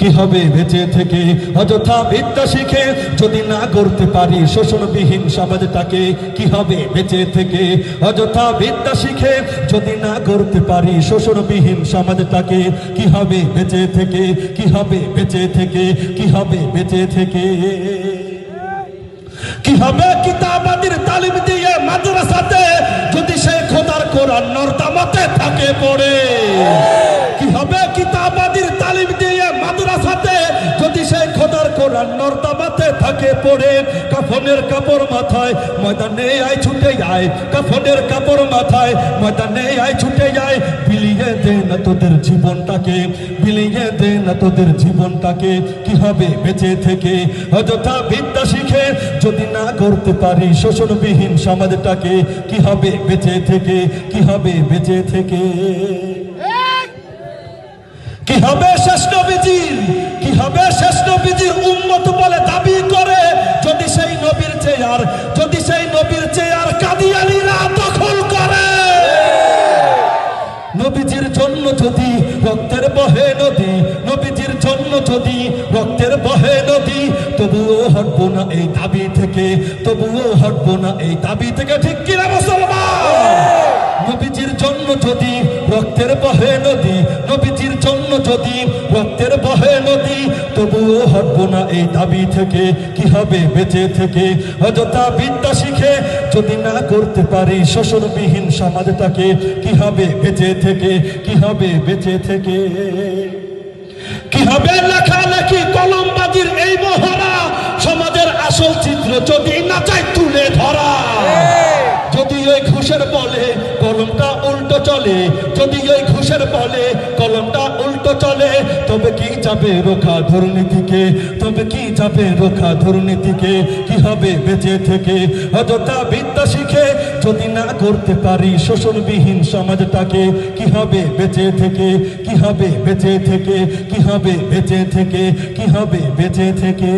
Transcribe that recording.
কি হবে বেঁচে থেকে? অযথা বিদ্যা শিখে যদি না করতে পারি শোষণবিহীন সমাজটাকে, কি হবে বেঁচে থেকে? অযথা বিদ্যা শিখে যদি না করতে পারি শোষণবিহীন সমাজটাকে, কি হবে বেঁচে থেকে? কি হবে বেঁচে থেকে? কি হবে বেঁচে থেকে? কি হবে কিতাবাদির তালিম দিয়ে মাদ্রাসাতে যদি সে খোদার কোরআন নর্দামাতে থাকে পড়ে? কোরআন নর্দামাতে থাকে পড়ে। কাফনের কাপড় মাথায় ময়দানে আয় ছুটে যায় কাফনের কাপড় মাথায় ময়দানে আয় ছুটে যায় বিলিয়ে দে না তোদের জীবনটাকে বিলিয়ে দে না তোদের জীবনটাকে। কি হবে বেঁচে থেকে? অযথা বিদ্যা শিখে যদি না করতে পারি শোষণবিহীন সমাজটাকে কি হবে বেঁচে থেকে? কি হবে বেঁচে থেকে? কি হবে শেষ নবীজির কি হবে শেষ নবীজির উম্মত বলে দাবি করে যদি সেই নবীর চেয়ার যদি সেই নবীর চেয়ার কাদিয়ানিরা দখল করে। নবীজির জন্য যদি রক্তের বহে নদী, নবীজির জন্য যদি রক্তের বহে নদী, তবুও হটবো না এই দাবি থেকে, তবুও হটবো না এই দাবি থেকে, ঠিক কিনা মুসলমান? নবীজির জন্য যদি রক্তের বহে নদী, নবীজির জন্য যদি রক্তের বহে তবুও হটবো না এই দাবি থেকে কি হবে বেঁচে থেকে? অযথা বিদ্যা শিখে যদি না করতে পারি শোষণবিহীন সমাজটাকে কি হবে বেঁচে থেকে? কি হবে বেঁচে থেকে? কি হবে লেখালেখি কলমবাজির এই মহড়া? সমাজের আসল চিত্র যদি না চাই তুলে ধরা। যদি ওই ঘুষের বলে কলমটা উল্টো চলে যদি ওই ঘুষের বলে চলে তবে কি যাবে রোখা দুর্নীতিকে? তবে কি যাবে রোখা দুর্নীতিকে? কি হবে বেঁচে থেকে? অযথা বিদ্যা শিখে যদি না করতে পারি শোষণবিহীন সমাজটাকে কি হবে বেঁচে থেকে? কি হবে বেঁচে থেকে? কি হবে বেঁচে থেকে? কি হবে বেঁচে থেকে?